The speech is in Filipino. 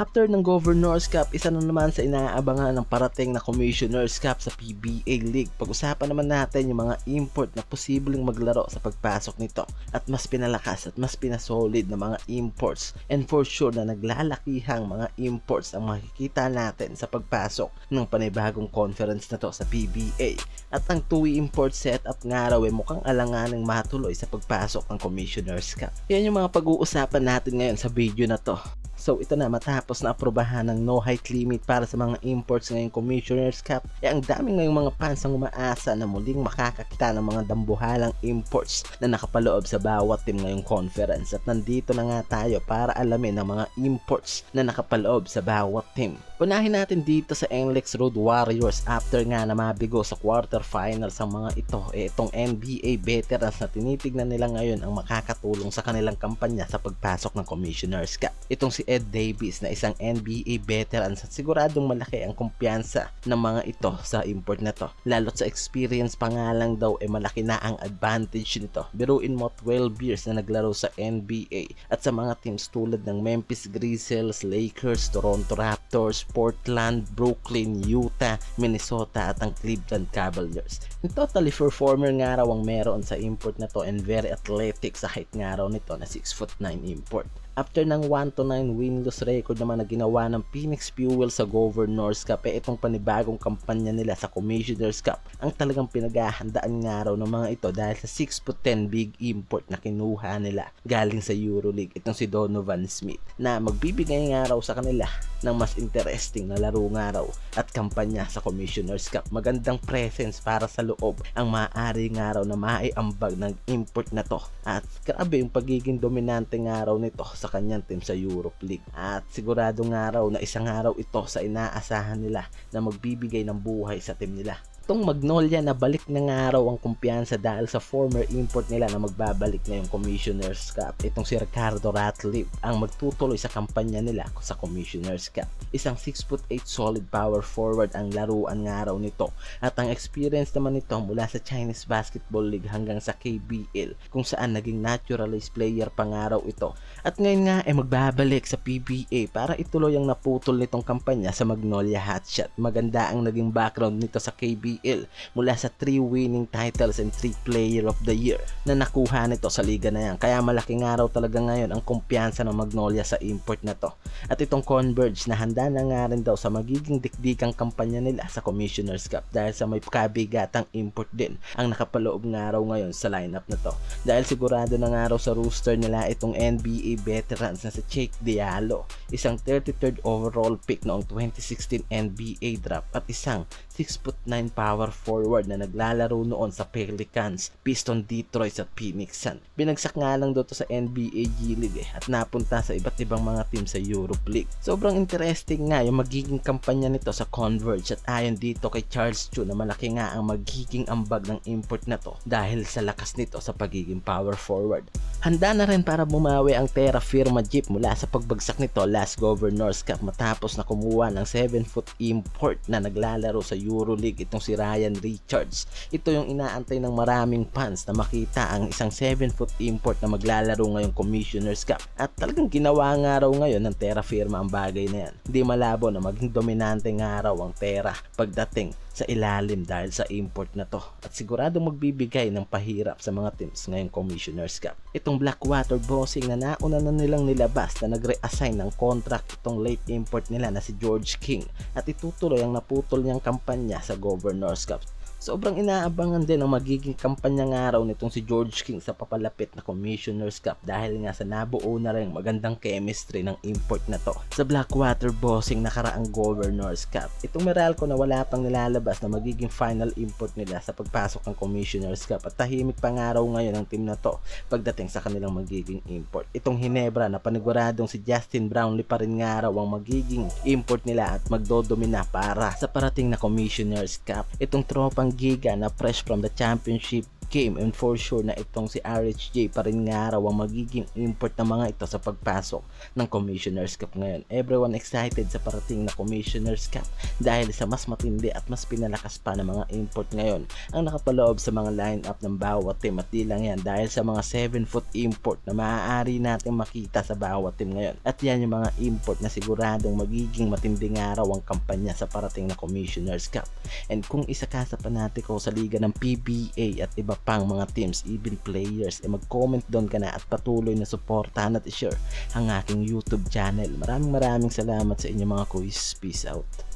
After ng Governors Cup, isa na naman sa inaabangan ng parating na Commissioners Cup sa PBA League. Pag-usapan naman natin yung mga import na posibleng maglaro sa pagpasok nito at mas pinalakas at mas pinasolid na mga imports and for sure na naglalakihang mga imports ang makikita natin sa pagpasok ng panibagong conference na to sa PBA. At ang TUI import setup nga raw ay mukhang alanganang matuloy sa pagpasok ng Commissioners Cup. Yan yung mga pag-uusapan natin ngayon sa video na to. So ito na matapos na aprobahan ng no height limit para sa mga imports ngayong Commissioner's Cup, eh ang dami ngayong mga fans ang umaasa na muling makakakita ng mga dambuhalang imports na nakapaloob sa bawat team ngayong conference at nandito na nga tayo para alamin ang mga imports na nakapaloob sa bawat team. Unahin natin dito sa NLEX Road Warriors after nga na mabigo sa quarterfinals ang mga ito, eh itong NBA veterans na tinitignan nila ngayon ang makakatulong sa kanilang kampanya sa pagpasok ng Commissioner's Cup. Itong si Ed Davis na isang NBA veteran at siguradong malaki ang kumpiyansa ng mga ito sa import na to. Lalo't sa experience pa nga lang daw eh, malaki na ang advantage nito. Biruin mo 12 years na naglaro sa NBA at sa mga teams tulad ng Memphis Grizzlies, Lakers, Toronto Raptors, Portland, Brooklyn, Utah, Minnesota at ang Cleveland Cavaliers. Totally performer nga raw ang meron sa import na to and very athletic sa height nga raw nito na 6'9 import. After ng 1 to 9 win-loss record naman na ginawa ng Phoenix Fuel sa Governors Cup, eh itong panibagong kampanya nila sa Commissioners Cup ang talagang pinaghahandaan nga raw ng mga ito dahil sa 6 foot 10 big import na kinuha nila galing sa Euroleague itong si Donovan Smith na magbibigay nga raw sa kanila ng mas interesting na laro nga raw at kampanya sa Commissioners Cup. Magandang presence para sa loob ang maaari nga raw na maiambag ng import na to at grabe yung pagiging dominante nga raw nito sa kanyang team sa Europe League. At sigurado nga raw na isang araw ito sa inaasahan nila na magbibigay ng buhay sa team nila itong Magnolia na balik na nga raw ang kumpiyansa dahil sa former import nila na magbabalik na yung Commissioner's Cup. Itong si Ricardo Ratliff ang magtutuloy sa kampanya nila sa Commissioner's Cup. Isang 6'8 solid power forward ang laruan nga raw nito at ang experience naman nito mula sa Chinese Basketball League hanggang sa KBL kung saan naging naturalized player pa nga raw ito. At ngayon nga ay magbabalik sa PBA para ituloy ang naputol nitong kampanya sa Magnolia Hotshot. Maganda ang naging background nito sa KBL PBL mula sa 3 winning titles and 3 Player of the Year na nakuha nito sa liga na yan. Kaya malaking araw talaga ngayon ang kumpiyansa ng Magnolia sa import na to. At itong Converge na handa na nga rin daw sa magiging dikdikang kampanya nila sa Commissioner's Cup dahil sa may kabigatang import din ang nakapaloob nga raw ngayon sa lineup na to. Dahil sigurado na nga raw sa rooster nila itong NBA veterans na si Jake Diallo, isang 33rd overall pick noong 2016 NBA draft at isang 6'9 power forward na naglalaro noon sa Pelicans, Piston Detroit at Phoenix Sun. Binagsak nga lang doon sa NBA G League eh, at napunta sa iba't ibang mga team sa Europe League. Sobrang interesting nga yung magiging kampanya nito sa Converge at ayon dito kay Charles Chu na malaki nga ang magiging ambag ng import na to dahil sa lakas nito sa pagiging power forward. Handa na rin para bumawi ang Terra Firma Jeep mula sa pagbagsak nito last Governors Cup matapos na kumuha ng 7 foot import na naglalaro sa EuroLeague itong si Ryan Richards. Ito yung inaantay ng maraming fans na makita ang isang 7 foot import na maglalaro ngayong Commissioner's Cup. At talagang ginawa nga raw ngayon ng Terra Firma ang bagay na yan. Hindi malabo na maging dominante nga raw ang Terra pagdating sa ilalim dahil sa import na to. At sigurado magbibigay ng pahirap sa mga teams ngayong Commissioner's Cup. Itong Blackwater Bossing na nauna na nilang nilabas na nagre-assign ng contract itong late import nila na si George King. At itutuloy ang naputol niyang kampanya sa Governor's Cup Sobrang inaabangan din ang magiging kampanya nga raw nitong si George King sa papalapit na Commissioner's Cup dahil nga sa nabuo na rin magandang chemistry ng import na to. Sa Blackwater Bossing nakaraang Governor's Cup, itong Meralco na wala pang nilalabas na magiging final import nila sa pagpasok ng Commissioner's Cup at tahimik pa nga raw ngayon ang team na to pagdating sa kanilang magiging import. Itong Hinebra na paniguradong si Justin Brownlee pa rin nga raw ang magiging import nila at magdodomina para sa parating na Commissioner's Cup. Itong tropang giga na fresh from the championship game and for sure na itong si RHJ pa rin nga raw ang magiging import ng mga ito sa pagpasok ng Commissioner's Cup ngayon. Everyone excited sa parating na Commissioner's Cup dahil sa mas matindi at mas pinalakas pa ng mga import ngayon ang nakapaloob sa mga line-up ng bawat team. At di lang yan dahil sa mga 7 foot import na maaari natin makita sa bawat team ngayon. At yan yung mga import na siguradong magiging matinding araw ang kampanya sa parating na Commissioner's Cup. And kung isa ka sa panatiko sa liga ng PBA at iba pang mga teams even players eh mag-comment doon ka na at patuloy na suportahan at i-share ang aking YouTube channel. Maraming maraming salamat sa inyo mga quiz. Peace out